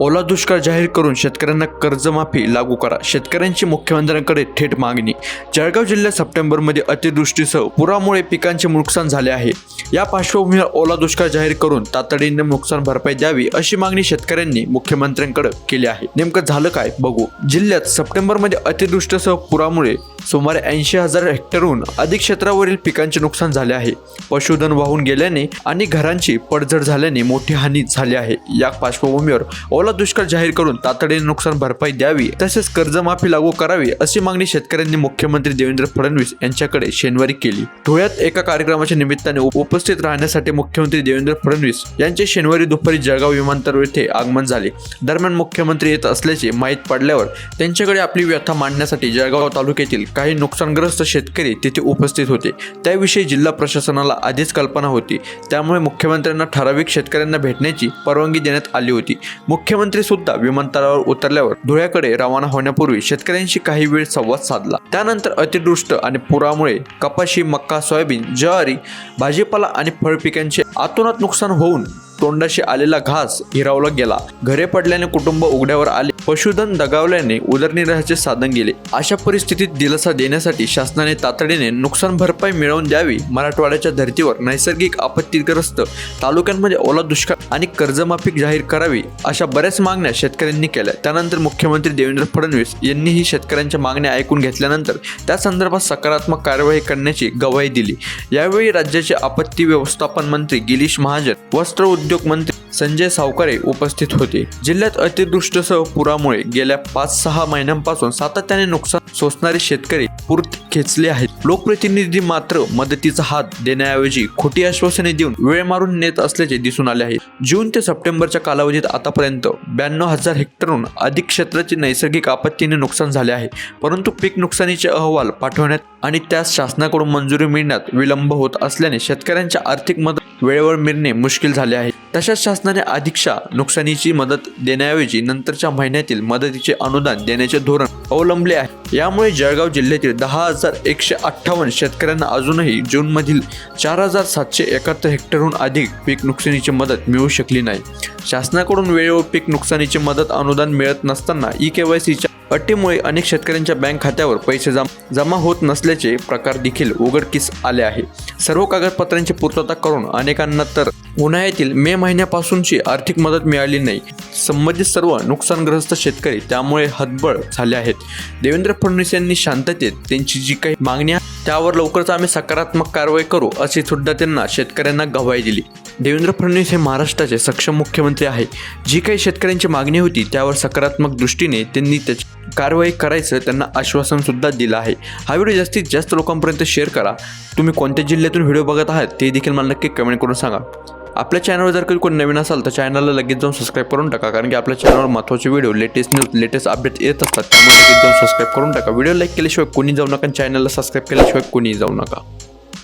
ओला दुष्काळ जाहीर करून शेतकऱ्यांना कर्जमाफी लागू करा. शेतकऱ्यांची मुख्यमंत्र्यांकडे थेट मागणी. जळगाव जिल्ह्यात सप्टेंबरमध्ये अतिवृष्टीसह पुरामुळे पिकांचे नुकसान झाले आहे. या पार्श्वभूमीवर ओला दुष्काळ जाहीर करून तातडीने नुकसान भरपाई द्यावी अशी मागणी शेतकऱ्यांनी मुख्यमंत्र्यांकडे केली आहे. नेमकं झालं काय? बघू. जिल्ह्यात सप्टेंबरमध्ये अतिवृष्टीसह पुरामुळे सुमारे ऐंशी हजार हेक्टरहून अधिक क्षेत्रावरील पिकांचे नुकसान झाले आहे. पशुधन वाहून गेल्याने आणि घरांची पडझड झाल्याने मोठी हानी झाली आहे. या पार्श्वभूमीवर ओला दुष्काळ जाहीर करून तातडीने नुकसान भरपाई द्यावी तसेच कर्जमाफी लागू करावी अशी मागणी शेतकऱ्यांनी मुख्यमंत्री देवेंद्र फडणवीस यांच्याकडे शनिवारी केली. धुळ्यात एका कार्यक्रमाच्या निमित्ताने उपस्थित राहण्यासाठी मुख्यमंत्री देवेंद्र फडणवीस यांचे शनिवारी दुपारी जळगाव विमानतळ येथे आगमन झाले. दरम्यान मुख्यमंत्री येत असल्याचे माहीत पडल्यावर त्यांच्याकडे आपली व्यथा मांडण्यासाठी जळगाव तालुक्यातील काही नुकसानग्रस्त शेतकरी तिथे उपस्थित होते. त्याविषयी जिल्हा प्रशासनाला आधीच कल्पना होती. त्यामुळे मुख्यमंत्र्यांना ठराविक शेतकऱ्यांना भेटण्याची परवानगी देण्यात आली होती. मुख्य मुख्यमंत्री सुद्धा विमानतळावर उतरल्यावर धुळ्याकडे रवाना होण्यापूर्वी शेतकऱ्यांशी काही वेळ संवाद साधला. त्यानंतर अतिदृष्ट आणि पुरामुळे कपाशी मक्का सोयाबीन ज्वारी भाजीपाला आणि फळपिकांचे आतोनात नुकसान होऊन तोंडाशी आलेला घास हिरावला गेला. घरे पडल्याने कुटुंब उघड्यावर आले. पशुधन दगावल्याने उदरनिर्वाहाचे साधन गेले. अशा परिस्थितीत दिलासा देण्यासाठी शासनाने तातडीने नुकसान भरपाई मिळवून द्यावी मराठवाड्याच्या धर्तीवर नैसर्गिक आपत्तीग्रस्त तालुक्यांमध्ये ओला दुष्काळ आणि कर्जमाफी जाहीर करावी अशा बऱ्याच मागण्या शेतकऱ्यांनी केल्या. त्यानंतर मुख्यमंत्री देवेंद्र फडणवीस यांनीही शेतकऱ्यांच्या मागण्या ऐकून घेतल्यानंतर त्या संदर्भात सकारात्मक कार्यवाही करण्याची ग्वाही दिली. यावेळी राज्याचे आपत्ती व्यवस्थापन मंत्री गिरीश महाजन वस्त्र उद्योग मंत्री संजय सावकारे उपस्थित होते. जिल्ह्यात अतिवृष्टीसह पुरामुळे गेल्या पाच सहा महिन्यांपासून सातत्याने नुकसान सोसणारे शेतकरी पूर्त खेचले आहेत. लोकप्रतिनिधी मात्र मदतीचा हात देण्याऐवजी खोटी आश्वासने देऊन वेळ मारून नेत असल्याचे दिसून आले आहे. जून ते सप्टेंबरच्या कालावधीत आतापर्यंत ब्याण्णव हजार हेक्टरहून अधिक क्षेत्राचे नैसर्गिक आपत्तीने नुकसान झाले आहे. परंतु पीक नुकसानीचे अहवाल पाठवण्यात आणि त्यास शासनाकडून मंजुरी मिळण्यात विलंब होत असल्याने शेतकऱ्यांच्या आर्थिक मदत वेळेवर मिळणे मुश्किल झाले आहे तशाच शासनाने अधिकशा नुकसानीची मदत देण्याऐवजी नंतरच्या महिन्यातील मदतीचे अनुदान देण्याचे धोरण अवलंबले आहे. यामुळे जळगाव जिल्ह्यातील दहा हजार एकशे अठ्ठावन्न शेतकऱ्यांना अजूनही जूनमधील चार हजार सातशे एकाहत्तर हेक्टरहून अधिक पीक नुकसानीची मदत मिळू शकली नाही. शासनाकडून वेळेवर पीक नुकसानीची मदत अनुदान मिळत नसताना ई के वाय सीच्या अटीमुळे अनेक शेतकऱ्यांच्या बँक खात्यावर पैसे जम जमा होत नसल्याचे प्रकार देखील उघडकीस आले आहे. सर्व कागदपत्रांची पूर्तता करून अनेकांना तर उन्हाळ्यातील मे महिन्यापासूनची आर्थिक मदत मिळाली नाही. संबंधित सर्व नुकसानग्रस्त शेतकरी त्यामुळे हतबळ झाले आहेत. देवेंद्र फडणवीस यांनी शांततेत त्यांची जी काही मागणी आहे त्यावर लवकरच आम्ही सकारात्मक कारवाई करू अशी सुद्धा त्यांना शेतकऱ्यांना गवाही दिली. देवेंद्र फडणवीस हे महाराष्ट्राचे सक्षम मुख्यमंत्री आहे. जी काही शेतकऱ्यांची मागणी होती त्यावर सकारात्मक दृष्टीने त्यांनी त्याची कारवाई करायचं त्यांना आश्वासन सुद्धा दिलं आहे. हा व्हिडिओ जास्तीत जास्त लोकांपर्यंत शेअर करा. तुम्ही कोणत्या जिल्ह्यातून व्हिडिओ बघत आहात ते देखील मला नक्की कमेंट करून सांगा. आपल्या चॅनलवर जर काही कोणी नवीन असाल तर चॅनलला लगेच जाऊन सबस्क्राईब करून टाका कारण की आपल्या चॅनलवर महत्त्वाचे video latest news latest update येत असतात त्यामुळे लगेच जाऊन सबस्क्राईब करून टाका. व्हिडिओ लाईक केल्याशिवाय कोणी जाऊ नका चॅनलला सबस्क्राईब केल्याशिवाय कोणी जाऊ नका.